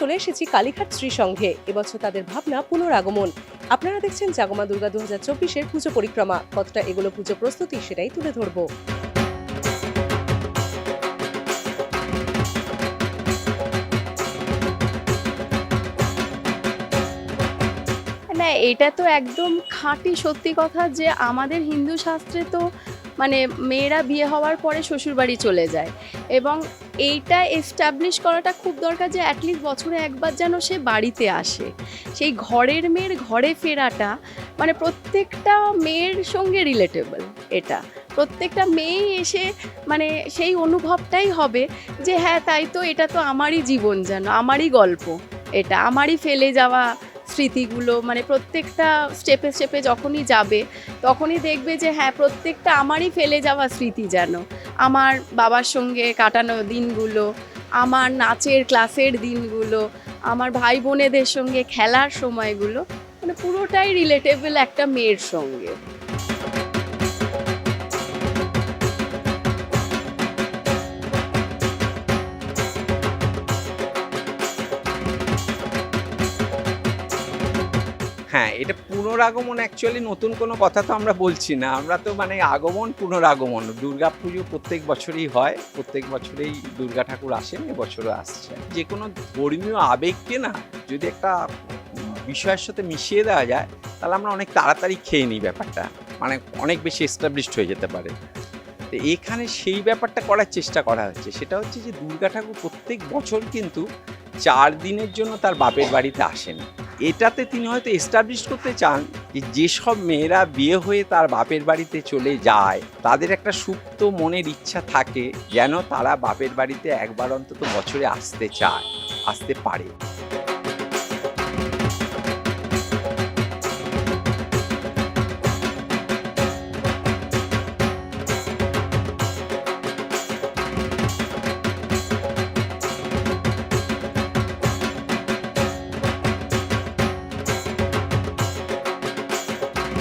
চলে এসেছি কালীঘাট শ্রীসংঘে। এবছর তাদের ভাবনা পুনরাগমন। আপনারা দেখছেন জাগমা দুর্গা দু হাজার চব্বিশের পুজো পরিক্রমা। কতটা এগুলো পুজো প্রস্তুতি সেটাই তুলে ধরবো। না, এটা তো একদম খাঁটি সত্যি কথা যে আমাদের হিন্দু শাস্ত্রে তো মানে মেয়েরা বিয়ে হওয়ার পরে শ্বশুরবাড়ি চলে যায়। এবং এইটা এস্টাবলিশ করাটা খুব দরকার যে অ্যাটলিস্ট বছরে একবার যেন সে বাড়িতে আসে। সেই ঘরের মেয়ের ঘরে ফেরাটা মানে প্রত্যেকটা মেয়ের সঙ্গে রিলেটেবল এটা। প্রত্যেকটা মেয়েই এসে মানে সেই অনুভবটাই হবে যে হ্যাঁ তাই তো এটা তো আমারই জীবন যেন, আমারই গল্প এটা, আমারই ফেলে যাওয়া স্মৃতিগুলো মানে প্রত্যেকটা স্টেপে স্টেপে যখনই যাবে, তখনই দেখবে যে হ্যাঁ প্রত্যেকটা আমারই ফেলে যাওয়া স্মৃতি যেন। আমার বাবার সঙ্গে কাটানো দিনগুলো, আমার নাচের ক্লাসের দিনগুলো, আমার ভাই বোনেদের সঙ্গে খেলার সময়গুলো মানে পুরোটাই রিলেটেবল একটা মেয়ের সঙ্গে। হ্যাঁ এটা পুনরাগমন অ্যাকচুয়ালি নতুন কোনো কথা তো আমরা বলছি না। আমরা তো মানে আগমন, পুনরাগমন। দুর্গা পুজো প্রত্যেক বছরই হয়, প্রত্যেক বছরেই দুর্গা ঠাকুর আসেন, এবছরও আসছে। যে কোনো ধর্মীয় আবেগকে না যদি একটা বিষয়ের সাথে মিশিয়ে দেওয়া যায়, তাহলে আমরা অনেক তাড়াতাড়ি খেয়ে নিই ব্যাপারটা। মানে অনেক বেশি এস্টাবলিশড হয়ে যেতে পারে। তো এখানে সেই ব্যাপারটা করার চেষ্টা করা হচ্ছে। সেটা হচ্ছে যে দুর্গা ঠাকুর প্রত্যেক বছর কিন্তু চার দিনের জন্য তার বাপের বাড়িতে আসেন। এটাতে তিনি হয়তো এস্টাবলিশ করতে চান যে যেসব মেয়েরা বিয়ে হয়ে তার বাপের বাড়িতে চলে যায়, তাদের একটা সুপ্ত মনের ইচ্ছা থাকে যেন তারা বাপের বাড়িতে একবার অন্তত বছরে আসতে চায়, আসতে পারে।